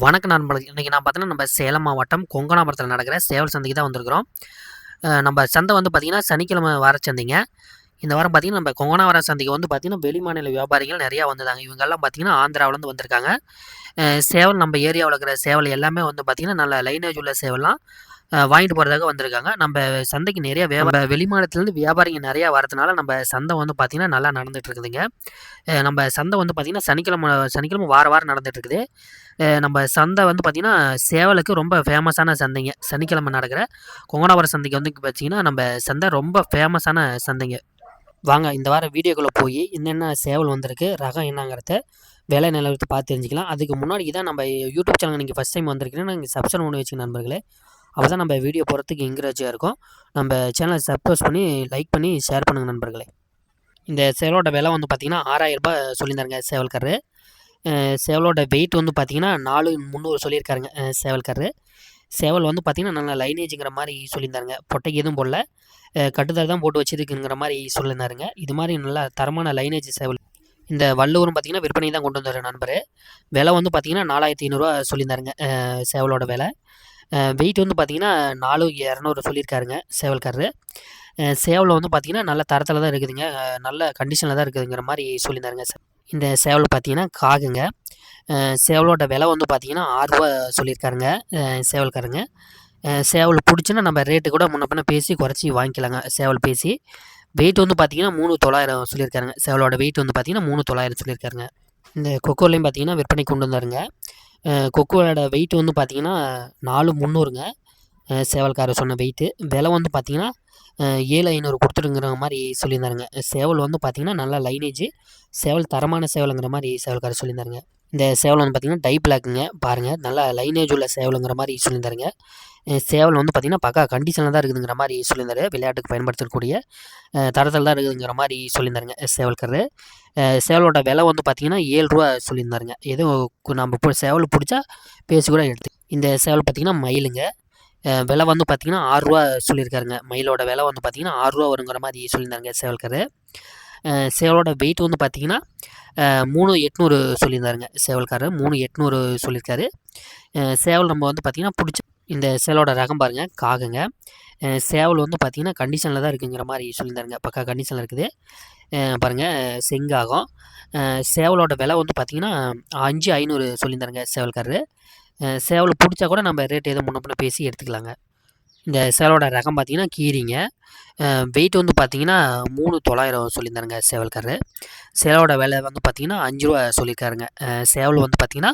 வணக்கம் நண்பர்களுக்கு இன்றைக்கி நான் பார்த்தீங்கன்னா நம்ம சேலம் மாவட்டம் கொங்கனாபுரத்தில் நடக்கிற சேவல் சந்தைக்கு தான் வந்திருக்கிறோம். நம்ம சந்தை வந்து பார்த்திங்கன்னா சனிக்கிழமை வார சந்தைங்க. இந்த வாரம் பார்த்திங்கன்னா நம்ம கொங்கனாவரம் சந்தைக்கு வந்து பார்த்திங்கன்னா வெளிமாநில வியாபாரிகள் நிறையா வந்திருந்தாங்க. இவங்கெல்லாம் பார்த்திங்கன்னா ஆந்திராவிலேருந்து வந்திருக்காங்க. சேவல் நம்ம ஏரியாவில் இருக்கிற சேவல் எல்லாமே வந்து பார்த்திங்கன்னா நல்ல லைனேஜ் உள்ள சேவல்லாம். வாங்கிட்டு போகிறதாக வந்திருக்காங்க. நம்ம சந்தைக்கு நிறைய வியாபார வெளிமாநிலத்துலேருந்து வியாபாரிங்க நிறையா வரதுனால நம்ம சந்தை வந்து பார்த்திங்கன்னா நல்லா நடந்துகிட்ருக்குதுங்க நம்ம சந்தை வந்து பார்த்திங்கன்னா சனிக்கிழமை சனிக்கிழமை வார வாரம் நடந்துகிட்டு இருக்குது நம்ம சந்தை வந்து பார்த்திங்கன்னா சேவலுக்கு ரொம்ப ஃபேமஸான சந்தைங்க. சனிக்கிழமை நடக்கிற கொங்கனாபுரம் சந்தைக்கு வந்து பார்த்தீங்கன்னா நம்ம சந்தை ரொம்ப ஃபேமஸான சந்தைங்க. வாங்க இந்த வாரம் வீடியோக்குள்ளே போய் என்னென்ன சேவல் வந்திருக்கு ரகம் என்னங்கிறத விலை நிலவரத்தை பார்த்து தெரிஞ்சுக்கலாம். அதுக்கு முன்னாடி தான் நம்ம யூடியூப் சேனல் நீங்கள் ஃபஸ்ட் டைம் வந்திருக்கீங்கன்னா நீங்கள் சப்ஸ்கிரைப் பண்ணி வச்சுக்க நண்பர்களே. அப்போ தான் நம்ம வீடியோ போகிறதுக்கு என்கரேஜாக இருக்கும். நம்ம சேனலை சப்ஸ்கிரைப் பண்ணி லைக் பண்ணி ஷேர் பண்ணுங்கள் நண்பர்களே. இந்த சேவலோட விலை வந்து பார்த்திங்கன்னா ஆறாயிரரூபா சொல்லியிருந்தாருங்க சேவல்காரரு. சேவலோட வெயிட் வந்து பார்த்திங்கன்னா நாலு முந்நூறு சொல்லியிருக்காருங்க சேவல்காரரு. சேவல் வந்து பார்த்திங்கன்னா நல்லா லைனேஜுங்கிற மாதிரி சொல்லியிருந்தாருங்க. பொட்டைக்கு எதுவும் போடல. கட்டுதல் தான் போட்டு வச்சிருக்குங்கிற மாதிரி சொல்லியிருந்தாருங்க. இது மாதிரி நல்லா தரமான லைனேஜ் சேவல். இந்த வல்லூரும் பார்த்திங்கன்னா விற்பனை தான் கொண்டு வந்தார் நண்பர். விலை வந்து பார்த்திங்கன்னா நாலாயிரத்தி ஐநூறுரூவா சொல்லியிருந்தாருங்க சேவலோட விலை. வெயிட் வந்து பார்த்திங்கன்னா நாலு இரநூறு சொல்லியிருக்காருங்க சேவல்காரரு. சேவலில் வந்து பார்த்திங்கன்னா நல்ல தரத்தில் தான் இருக்குதுங்க. நல்ல கண்டிஷனில் தான் இருக்குதுங்கிற மாதிரி சொல்லியிருந்தாருங்க இந்த சேவல் பார்த்தீங்கன்னா காகுங்க. சேவலோட விலை வந்து பார்த்தீங்கன்னா ஆறுரூவா சொல்லியிருக்காருங்க சேவல்காரங்க சேவல் பிடிச்சின்னா நம்ம ரேட்டு கூட முன்ன பின்ன பேசி குறைச்சி வாங்கிக்கலாங்க சேவல் பேசி. வெயிட் வந்து பார்த்தீங்கன்னா மூணு தொள்ளாயிரம் சொல்லியிருக்காருங்க. சேவலோட வெயிட் வந்து பார்த்தீங்கன்னா மூணு தொள்ளாயிரம் சொல்லியிருக்காருங்க. இந்த கொக்கோலையும் பார்த்தீங்கன்னா விற்பனை கொண்டு வந்தாருங்க. கொக்கோவோட வெயிட் வந்து பார்த்தீங்கன்னா நாலு முந்நூறுங்க. சேவல்காரர் சொன்ன வெயிட்டு விலை வந்து பார்த்தீங்கன்னா ஏழு ஐநூறு கொடுத்துருங்கிற மாதிரி சொல்லியிருந்தாருங்க. சேவல் வந்து பார்த்தீங்கன்னா நல்லா லைனேஜ் சேவல் தரமான சேவலுங்கிற மாதிரி சேவல்காரர் சொல்லியிருந்தாருங்க. இந்த சேவல் வந்து பார்த்தீங்கன்னா டை பிளாக்குங்க பாருங்கள் நல்லா லைனேஜ் உள்ள சேவலுங்கிற மாதிரி சொல்லியிருந்தாருங்க. சேவல் வந்து பார்த்தீங்கன்னா பக்கா கண்டிஷனில் தான் இருக்குதுங்கிற மாதிரி சொல்லியிருந்தாரு. விளையாட்டுக்கு பயன்படுத்தக்கூடிய தரத்தில் தான் இருக்குதுங்கிற மாதிரி சொல்லியிருந்தாருங்க சேவல்கரு. சேவலோட விலை வந்து பார்த்தீங்கன்னா ஏழு ரூபா சொல்லியிருந்தாருங்க. எதுவும் நம்ம சேவல் பிடிச்சா பேசி கூட எடுத்து இந்த சேவல் பார்த்தீங்கன்னா மயிலுங்க. விலை வந்து பார்த்தீங்கன்னா ஆறுரூவா சொல்லியிருக்காருங்க. மயிலோட விலை வந்து பார்த்தீங்கன்னா ஆறுரூவா வருங்கிற மாதிரி சொல்லியிருந்தாருங்க சேவல்கரு. சேவலோட வெயிட் வந்து பார்த்தீங்கன்னா மூணு எட்நூறு சொல்லியிருந்தாருங்க சேவல்காரர். மூணு எட்நூறு சொல்லியிருக்காரு. சேவல் நம்ம வந்து பார்த்திங்கன்னா பிடிச்ச இந்த சேவலோட ரகம் பாருங்கள் காகுங்க. சேவல் வந்து பார்த்திங்கன்னா கண்டிஷனில் தான் இருக்குங்கிற மாதிரி சொல்லியிருந்தாருங்க. பக்கா கண்டிஷனில் இருக்குது. பாருங்கள் செங்காகம். சேவலோட விலை வந்து பார்த்திங்கன்னா அஞ்சு ஐநூறு சொல்லியிருந்தாருங்க சேவல்காரரு. சேவல் பிடிச்சா கூட நம்ம ரேட் எதுவும் முன்ன பேசி எடுத்துக்கலாங்க. இந்த சேவலோட ரகம் பார்த்தீங்கன்னா கீரிங்க. வெயிட் வந்து பார்த்தீங்கன்னா மூணு தொள்ளாயிரம் சொல்லியிருந்தாருங்க சேவல்காரரு. சேவலோட விலை வந்து பார்த்தீங்கன்னா அஞ்சு ரூபா சொல்லியிருக்காருங்க. சேவல் வந்து பார்த்தீங்கன்னா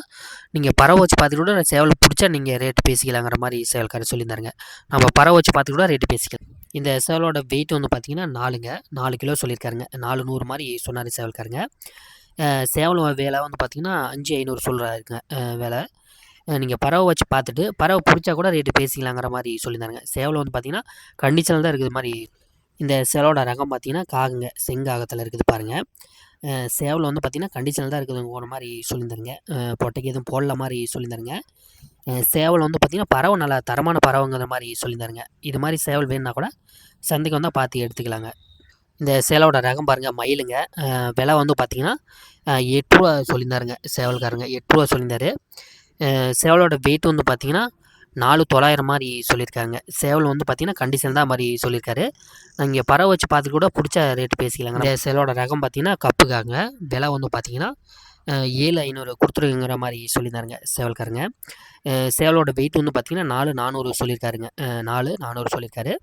நீங்கள் பறவை வச்சு பார்த்துட்டு கூட சேவல் பிடிச்சா நீங்கள் ரேட்டு பேசிக்கலாங்கிற மாதிரி சேவல்காரர் சொல்லியிருந்தாருங்க. நம்ம பறவை வச்சு பார்த்துட்டு கூட ரேட்டு பேசிக்கலாம். இந்த சேவலோட வெயிட் வந்து பார்த்தீங்கன்னா நாலுங்க. நாலு கிலோ சொல்லியிருக்காருங்க. நாலு நூறு மாதிரி சொன்னார் சேவல்காரங்க சேவல் விலை வந்து பார்த்தீங்கன்னா அஞ்சு ஐநூறு சொல்கிறாருங்க விலை. நீங்கள் பறவை வச்சு பார்த்துட்டு பறவை பிடிச்சா கூட ரேட்டு பேசிக்கலாங்கிற மாதிரி சொல்லியிருந்தாருங்க. சேவல் வந்து பார்த்தீங்கன்னா கண்டிஷனில் தான் இருக்குது மாதிரி இந்த சேவலோட ரகம் பார்த்தீங்கன்னா காகுங்க செங்காகத்தில் இருக்குது பாருங்கள் சேவல் வந்து பார்த்திங்கன்னா கண்டிஷனில் தான் இருக்குதுங்கிற மாதிரி சொல்லியிருந்தாருங்க. பொட்டைக்கு எதுவும் போடல மாதிரி சொல்லியிருந்தாருங்க. சேவல் வந்து பார்த்திங்கன்னா பறவை நல்லா தரமான பறவைங்கிற மாதிரி சொல்லியிருந்தாருங்க. இது மாதிரி சேவல் வேணுன்னா கூட சந்தைக்கு வந்தால் பார்த்து எடுத்துக்கலாங்க. இந்த சேலோட ரகம் பாருங்கள் மயிலுங்க. விலை வந்து பார்த்தீங்கன்னா எட்டு ரூபா சொல்லியிருந்தாருங்க சேவல்காரங்க. எட்டு ரூபா சொல்லியிருந்தாரு. சேவலோட வெயிட் வந்து பார்த்தீங்கன்னா நாலு தொள்ளாயிரம் மாதிரி சொல்லியிருக்காங்க சேவல் வந்து பார்த்தீங்கன்னா கண்டிஷன் தான் மாதிரி சொல்லியிருக்காரு நீங்கள் பறவை வச்சு பார்த்து கூட பிடிச்ச ரேட்டு பேசிக்கலாங்க. இந்த சேவலோட ரகம் பார்த்தீங்கன்னா கப்புக்காங்க. விலை வந்து பார்த்தீங்கன்னா ஏழு ஐநூறு கொடுத்துருங்கிற மாதிரி சொல்லியிருந்தாருங்க சேவல்காரங்க. சேவலோட வெயிட் வந்து பார்த்தீங்கன்னா நாலு நானூறு சொல்லியிருக்காருங்க நாலு நானூறு சொல்லியிருக்காரு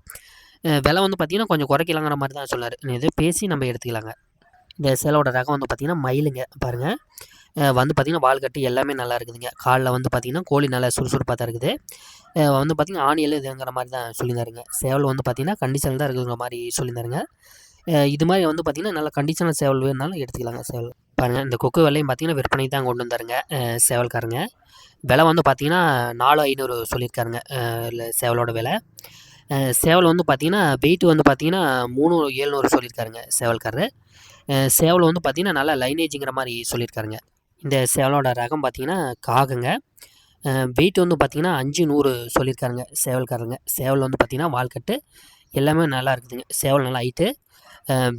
விலை வந்து பார்த்திங்கன்னா கொஞ்சம் குறைக்கலாங்கிற மாதிரி தான் சொன்னார். இது பேசி நம்ம எடுத்துக்கலாங்க. இந்த சேலோட ரகம் வந்து பார்த்திங்கன்னா மயிலுங்க பாருங்கள் வந்து பார்த்திங்கன்னா வால் கட்டி எல்லாமே நல்லா இருக்குதுங்க. காலில் வந்து பார்த்திங்கன்னா கோழி நல்லா சுறுசுறுப்பாக தான் இருக்குது. வந்து பார்த்திங்கன்னா ஆணியில் இதுங்கிற மாதிரி தான் சொல்லியிருந்தாருங்க. சேவல் வந்து பார்த்திங்கன்னா கண்டிஷனில் தான் இருக்குங்கிற மாதிரி சொல்லியிருந்தாருங்க. இது மாதிரி வந்து பார்த்திங்கன்னா நல்ல கண்டிஷனல் சேவல் வேணுனாலும் எடுத்துக்கலாங்க சேவல். பாருங்கள் இந்த கொக்கு விலையும் பார்த்திங்கன்னா விற்பனை தான் கொண்டு வந்தாருங்க சேவல்காரங்க. விலை வந்து பார்த்திங்கன்னா நாலு ஐநூறு சொல்லியிருக்காருங்க இல்லை சேவலோட விலை. சேவல் வந்து பார்த்திங்கன்னா வெயிட் வந்து பார்த்திங்கன்னா மூணு ஏழ்நூறு சொல்லியிருக்காருங்க சேவல்காரரு. சேவல் வந்து பார்த்திங்கன்னா நல்லா லைனேஜுங்கிற மாதிரி சொல்லியிருக்காருங்க. இந்த சேவலோட ரகம் பார்த்திங்கன்னா காகுங்க. வெயிட் வந்து பார்த்திங்கன்னா அஞ்சு நூறு சொல்லியிருக்காருங்க சேவல்காரங்க சேவல் வந்து பார்த்திங்கன்னா வால்கட்டு. எல்லாமே நல்லா இருக்குதுங்க. சேவல் நல்லா ஹைட்டு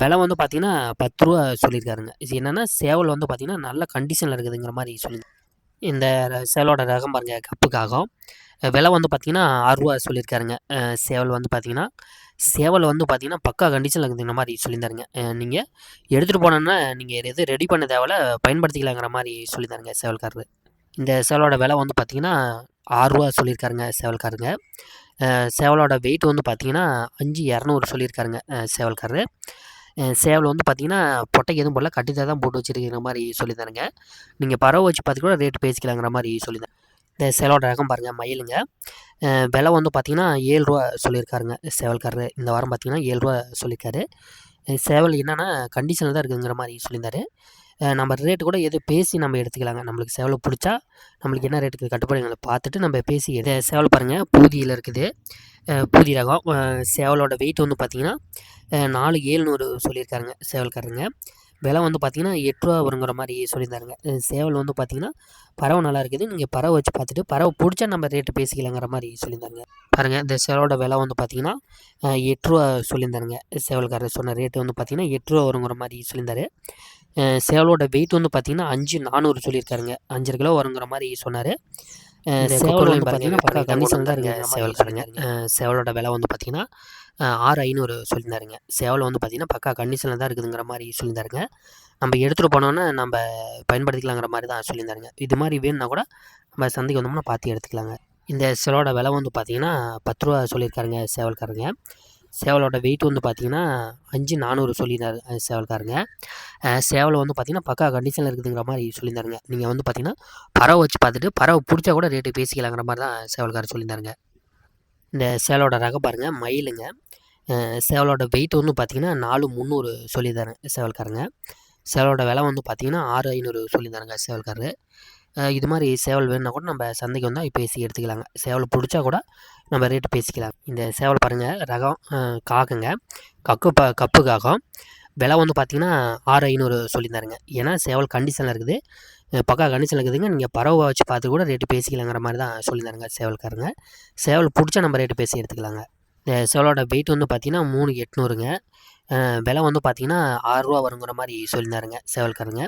விலை வந்து பார்த்திங்கன்னா பத்து ரூபா சொல்லியிருக்காருங்க. இது என்னென்னா சேவல் வந்து பார்த்திங்கன்னா நல்ல கண்டிஷனில் இருக்குதுங்கிற மாதிரி சொல்லி இந்த சேவலோட ரகம் பாருங்கள் கப்புக்காகும். விலை வந்து பார்த்தீங்கன்னா ஆறுரூவா சொல்லியிருக்காருங்க. சேவல் வந்து பார்த்தீங்கன்னா சேவல் வந்து பார்த்தீங்கன்னா பக்கா கண்டிஷனில் இருக்குதுங்கிற மாதிரி சொல்லியிருந்தாருங்க. நீங்கள் எடுத்துகிட்டு போனோன்னா நீங்கள் எது ரெடி பண்ண தேவையில்ல பயன்படுத்திக்கலாங்கிற மாதிரி சொல்லியிருந்தாருங்க சேவல்காரரு. இந்த சேவலோட விலை வந்து பார்த்தீங்கன்னா ஆறுரூவா சொல்லியிருக்காருங்க சேவல்காருங்க சேவலோட வெயிட் வந்து பார்த்தீங்கன்னா அஞ்சு இரநூறு சொல்லியிருக்காருங்க சேவல்காரரு. சேவல் வந்து பார்த்தீங்கன்னா பொட்டைக்கு எதுவும் போடல கட்டிதான் தான் போட்டு வச்சிருக்கிற மாதிரி சொல்லியிருந்தாருங்க. நீங்கள் பறவை வச்சு பார்த்து கூட ரேட்டு பேசிக்கலாங்கிற மாதிரி சொல்லியிருந்தேன் இந்த சேலோட ரகம் பாருங்கள் மயிலுங்க. விலை வந்து பார்த்தீங்கன்னா ஏழு ரூபா சொல்லியிருக்காருங்க. சேவல்காரரு இந்த வாரம் பார்த்தீங்கன்னா ஏழு ரூபா சொல்லியிருக்காரு. சேவல் என்னென்னா கண்டிஷனில் தான் இருக்குங்கிற மாதிரி சொல்லியிருந்தாரு. நம்ம ரேட்டு கூட எது பேசி நம்ம எடுத்துக்கலாங்க. நம்மளுக்கு சேவலை பிடிச்சா நம்மளுக்கு என்ன ரேட்டுக்கு கட்டுப்பாடுங்களை பார்த்துட்டு நம்ம பேசி எது சேவல் பாருங்கள் பூதியில் இருக்குது. பூதி ரகம். சேவலோட வெயிட் வந்து பார்த்திங்கன்னா நாலு ஏழ்நூறு சொல்லியிருக்காருங்க சேவல்காரருங்க. விலை வந்து பார்த்தீங்கன்னா எட்ரூவா வருங்கிற மாதிரி சொல்லியிருந்தாருங்க. சேவல் வந்து பார்த்தீங்கன்னா பறவை நல்லா இருக்குது. நீங்கள் பறவை வச்சு பார்த்துட்டு பறவை பிடிச்சா நம்ம ரேட்டு பேசிக்கலாங்கிற மாதிரி சொல்லியிருந்தாருங்க. பாருங்கள் இந்த சேவலோட விலை வந்து பார்த்தீங்கன்னா எட்ரூவா சொல்லியிருந்தாருங்க. சேவல்காரர் சொன்ன ரேட்டு வந்து பார்த்தீங்கன்னா எட்ரூவா வருங்கிற மாதிரி சொல்லியிருந்தாரு. சேவலோட வெயிட் வந்து பார்த்தீங்கன்னா அஞ்சு நானூறு சொல்லியிருக்காருங்க. அஞ்சரை கிலோ வருங்கிற மாதிரி சொன்னார். சேவல் வந்து பார்த்தீங்கன்னா பக்கா கண்டிஷன் தான் இருக்குது சேவல்காரங்க அஹ் சேவலோட விலை வந்து பார்த்தீங்கன்னா ஆறு ஐநூறு சொல்லியிருந்தாருங்க சேவல் வந்து பார்த்தீங்கன்னா பக்கா கண்டிஷனில் தான் இருக்குதுங்கிற மாதிரி சொல்லியிருந்தாருங்க நம்ம எடுத்துகிட்டு போனோன்னா நம்ம பயன்படுத்திக்கலாங்கிற மாதிரி தான் சொல்லியிருந்தாருங்க இது மாதிரி வேணும்னா கூட நம்ம சந்தைக்கு வந்தோம்னா பார்த்து எடுத்துக்கலாங்க. இந்த சேவலோட விலை வந்து பார்த்தீங்கன்னா பத்து ரூபா சொல்லியிருக்காருங்க சேவல்காரங்க. சேவலோட வெயிட் வந்து பார்த்தீங்கன்னா அஞ்சு நானூறு சொல்லியிருந்தாரு சேவல்காரங்க. சேவலை சேவல் வந்து பார்த்திங்கன்னா பக்கா கண்டிஷனில் இருக்குதுங்கிற மாதிரி சொல்லியிருந்தாருங்க. நீங்கள் வந்து பார்த்தீங்கன்னா பறவை வச்சு பார்த்துட்டு பறவை பிடிச்சா கூட ரேட்டு பேசிக்கலாங்கிற மாதிரி தான் சேவல்காரர் சொல்லியிருந்தாருங்க. இந்த சேவலோட ரகம் பாருங்கள் மயிலுங்க. சேவலோட வெயிட் வந்து பார்த்தீங்கன்னா நாலு முந்நூறு சொல்லியிருந்தாரு சேவல்காரங்க. சேவலோட விலை வந்து பார்த்தீங்கன்னா ஆறு ஐநூறு சொல்லியிருந்தாருங்க சேவல்காரரு. இது மாதிரி சேவல் வேணும்னா கூட நம்ம சந்தைக்கு வந்தால் பேசி எடுத்துக்கலாங்க. சேவல் பிடிச்சா கூட நம்ம ரேட்டு பேசிக்கலாம். இந்த சேவல் பாருங்கள் ரகம் காக்குங்க. கக்கு ப கப்பு காகம். விலை வந்து பார்த்தீங்கன்னா ஆறு ஐநூறு சொல்லியிருந்தாருங்க. ஏன்னா சேவல் கண்டிஷனில் இருக்குது. பக்கா கண்டிஷனில் இருக்குதுங்க. நீங்கள் பறவை வச்சு பார்த்து கூட ரேட்டு பேசிக்கலாங்கிற மாதிரி தான் சொல்லியிருந்தாருங்க சேவல்காரங்க. சேவல் பிடிச்சா நம்ம ரேட்டு பேசி எடுத்துக்கலாங்க. இந்த சேவலோட வெயிட் வந்து பார்த்தீங்கன்னா மூணு எட்நூறுங்க. விலை வந்து பார்த்தீங்கன்னா ஆறுரூவா வருங்கிற மாதிரி சொல்லியிருந்தாருங்க சேவல்காரங்க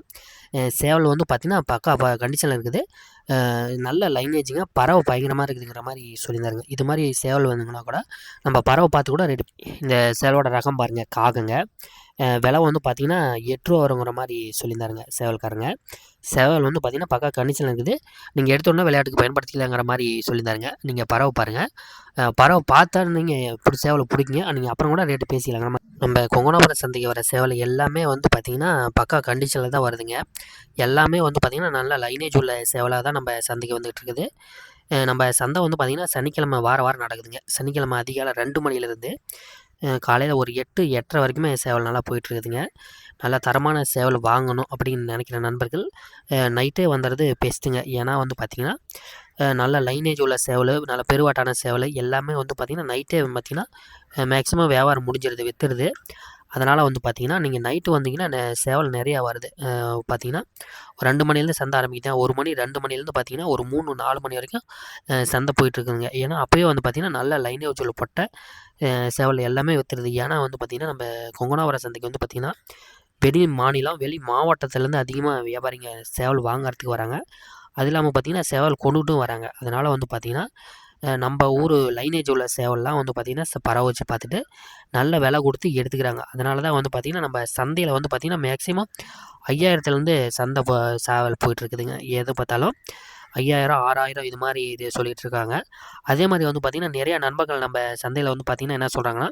சேவல் வந்து பார்த்திங்கன்னா பக்கா ப கண்டிஷனில் இருக்குது. நல்ல லைனேஜுங்க பறவை பயங்கரமாக இருக்குதுங்கிற மாதிரி சொல்லியிருந்தாருங்க இது மாதிரி சேவல் வந்துங்கன்னா கூட நம்ம பறவை பார்த்து கூட ரெடி இந்த சேவலோட ரகம் பாருங்கள் காகங்க. விலை வந்து பார்த்தீங்கன்னா எட்டு ரூபா வருங்கிற மாதிரி சொல்லியிருந்தாருங்க சேவல்காரங்க சேவல் வந்து பார்த்தீங்கன்னா பக்கா கண்டிஷனில் இருக்குது. நீங்கள் எடுத்தோன்னே விளையாட்டுக்கு பயன்படுத்திக்கலாங்கிற மாதிரி சொல்லியிருந்தாருங்க. நீங்கள் பறவை பாருங்கள் பறவை பார்த்தா நீங்கள் எப்படி சேவலை பிடிக்குங்க. நீங்கள் அப்புறம் கூட ரேட்டு பேசிக்கலாங்க நம்ம நம்ம கொங்கனாபுரம் சந்தைக்கு வர சேவல் எல்லாமே வந்து பார்த்திங்கன்னா பக்கா கண்டிஷனில் தான் வருதுங்க. எல்லாமே வந்து பார்த்திங்கன்னா நல்ல லைனேஜ் உள்ள சேவலாக தான் நம்ம சந்தைக்கு வந்துகிட்டு இருக்குது. நம்ம சந்தை வந்து பார்த்திங்கன்னா சனிக்கிழமை வார வாரம் நடக்குதுங்க. சனிக்கிழமை அதிகாலை ரெண்டு மணிலேருந்து காலையில் ஒரு எட்டு எட்டரை வரைக்குமே சேவல் நல்லா போயிட்டுருக்குதுங்க. நல்ல தரமான சேவல் வாங்கணும் அப்படின்னு நினைக்கிற நண்பர்கள் நைட்டே வந்துடுறது பெஸ்ட்டுங்க. ஏன்னா வந்து பார்த்திங்கன்னா நல்ல லைனேஜ் உள்ள சேவல் நல்ல பெருவாட்டான சேவல் எல்லாமே வந்து பார்த்திங்கன்னா நைட்டே பார்த்திங்கன்னா மேக்ஸிமம் வியாபாரம் முடிஞ்சிருது விற்றுருது அதனால் வந்து பார்த்திங்கன்னா நீங்கள் நைட்டு வந்தீங்கன்னா சேவல் நிறையா வருது. பார்த்தீங்கன்னா பார்த்திங்கன்னா ஒரு ரெண்டு மணிலேருந்து சந்தை ஆரம்பிக்குது. ஒரு மணி ரெண்டு மணிலேருந்து பார்த்திங்கன்னா ஒரு மூணு நாலு மணி வரைக்கும் சந்தை போயிட்டுருக்குங்க ஏன்னா அப்போயே வந்து பார்த்திங்கன்னா நல்ல லைனே உள்ள சேவல் எல்லாமே விற்றுறது ஏன்னா வந்து பார்த்திங்கன்னா நம்ம கொங்கனாவர சந்தைக்கு வந்து பார்த்திங்கன்னா வெளி மாநிலம் வெளி மாவட்டத்துலேருந்து அதிகமாக வியாபாரிங்க சேவல் வாங்குறதுக்கு வராங்க. அது இல்லாமல் பார்த்திங்கன்னா சேவல் கொண்டுட்டும் வராங்க. அதனால் வந்து பார்த்திங்கன்னா நம்ம ஊர் லைனேஜ் உள்ள சேவல்லாம் வந்து பார்த்திங்கன்னா பரவ பறவை வச்சு பார்த்துட்டு நல்ல விலை கொடுத்து எடுத்துக்கிறாங்க. அதனால தான் வந்து பார்த்திங்கன்னா நம்ம சந்தையில் வந்து பார்த்திங்கன்னா மேக்ஸிமம் ஐயாயிரத்துலேருந்து சந்தை சேவல் போயிட்டுருக்குதுங்க எது பார்த்தாலும் ஐயாயிரம் ஆறாயிரம் இது மாதிரி இது சொல்லிகிட்டு இருக்காங்க. அதே மாதிரி வந்து பார்த்திங்கன்னா நிறையா நண்பர்கள் நம்ம சந்தையில் வந்து பார்த்திங்கன்னா என்ன சொல்கிறாங்கன்னா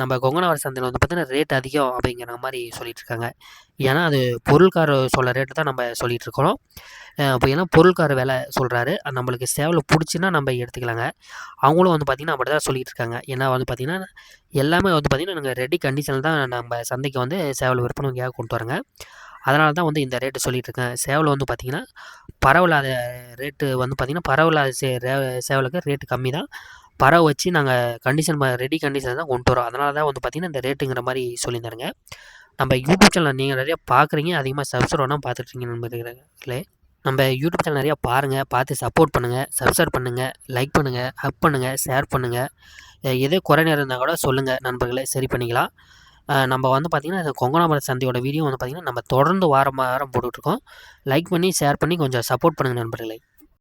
நம்ம கொங்கனாவர் சந்தையில் வந்து பார்த்திங்கன்னா ரேட் அதிகம் அப்படிங்கிற மாதிரி சொல்லிகிட்டு இருக்காங்க. ஏன்னா அது பொருள்கார சொல்ல ரேட்டு தான் நம்ம சொல்லிகிட்டு இருக்கிறோம் இப்போ அப்போ ஏன்னா பொருள்கார விலை சொல்கிறாரு நம்மளுக்கு சேவலை பிடிச்சின்னா நம்ம எடுத்துக்கலாங்க. அவங்களும் வந்து பார்த்திங்கன்னா அப்படி தான் சொல்லிகிட்டு இருக்காங்க. ஏன்னா வந்து பார்த்திங்கன்னா எல்லாமே வந்து பார்த்திங்கன்னா நாங்கள் ரெடி கண்டிஷனில் தான் நம்ம சந்தைக்கு வந்து சேவல் விற்பனைக்காக கொண்டு வரோங்க அதனால தான் வந்து இந்த ரேட்டு சொல்லிட்டு இருக்கேன் சேவல் வந்து பார்த்திங்கன்னா பரவலாத ரேட்டு வந்து பார்த்திங்கன்னா பரவலாத சே ரே- சேவலுக்கு ரேட்டு கம்மி தான். பறவை வச்சு நாங்கள் கண்டிஷன் ரெடி கண்டிஷன் தான் கொண்டு வரோம். அதனால தான் வந்து பார்த்திங்கன்னா இந்த ரேட்டுங்கிற மாதிரி சொல்லியிருந்தாருங்க நம்ம யூடியூப் சேனல் நீங்கள் நிறையா பார்க்குறீங்க அதிகமாக சப்ஸ்கிரைப் பண்ணால் பார்த்துட்ருக்கீங்க நண்பர்களே. நம்ம யூடியூப் சேனல் நிறையா பாருங்கள் பார்த்து சப்போர்ட் பண்ணுங்கள் சப்ஸ்கிரைப் பண்ணுங்கள் லைக் பண்ணுங்கள் ஹப் பண்ணுங்கள் ஷேர் பண்ணுங்கள் எதோ குறை நேரம் இருந்தால் கூட சொல்லுங்கள் நண்பர்களே. சரி பண்ணிக்கலாம். நம்ம வந்து பார்த்திங்கன்னா இந்த கொங்கனாபுரம் சந்தையோட வீடியோ வந்து பார்த்திங்கன்னா நம்ம தொடர்ந்து வாரம் வாரம் போட்டுட்ருக்கோம் லைக் பண்ணி ஷேர் பண்ணி கொஞ்சம் சப்போர்ட் பண்ணுங்கள் நண்பர்களே.